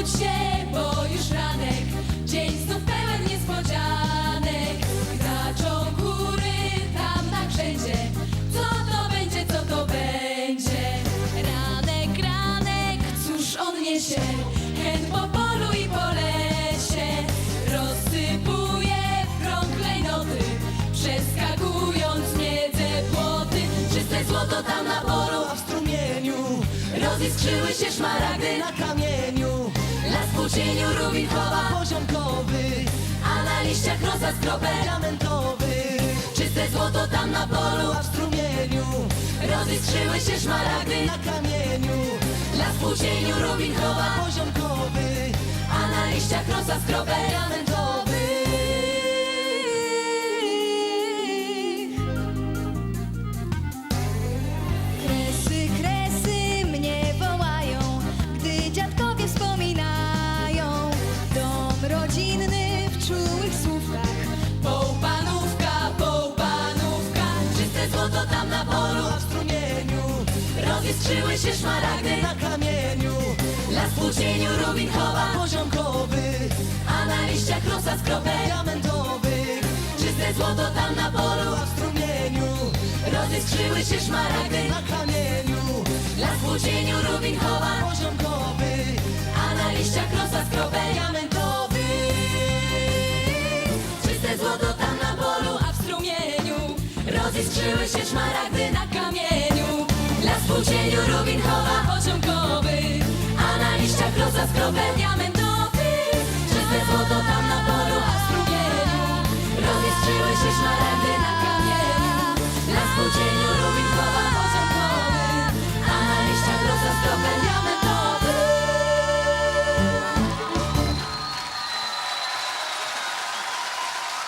obudź się, bo już ranek. Dzień znów pełen niespodzianek. Zaczął góry tam na krzędzie Co to będzie, co to będzie? Ranek, ranek, cóż on niesie? Chęt po polu i po lesie. Rozsypuje w krąg klejnoty Przeskakując między płoty. Czyste złoto tam na polu, a w strumieniu Roziskrzyły się szmaragdy na kamieniu cieniu rubin chowa poziomkowy. A na liściach rosa skropek Diamentowy. Czyste złoto tam na polu. A w strumieniu Roziskrzyły się szmaragdy. Na kamieniu Las w cieniu rubin chowa poziomkowy. A na liściach rosa skropek Diamentowy Roziskrzyły się szmaragdy Na kamieniu. Las w cieniu rubin chowa poziomkowy. A na liściach rosa skropek Diamentowy. Czyste złoto tam na polu A w strumieniu Roziskrzyły się szmaragdy Na kamieniu. Las w cieniu rubin chowa poziomkowy. A na liściach rosa skropek Diamentowy. Czyste złoto tam na polu, a w strumieniu Roziskrzyły się szmaragdy rosa skropek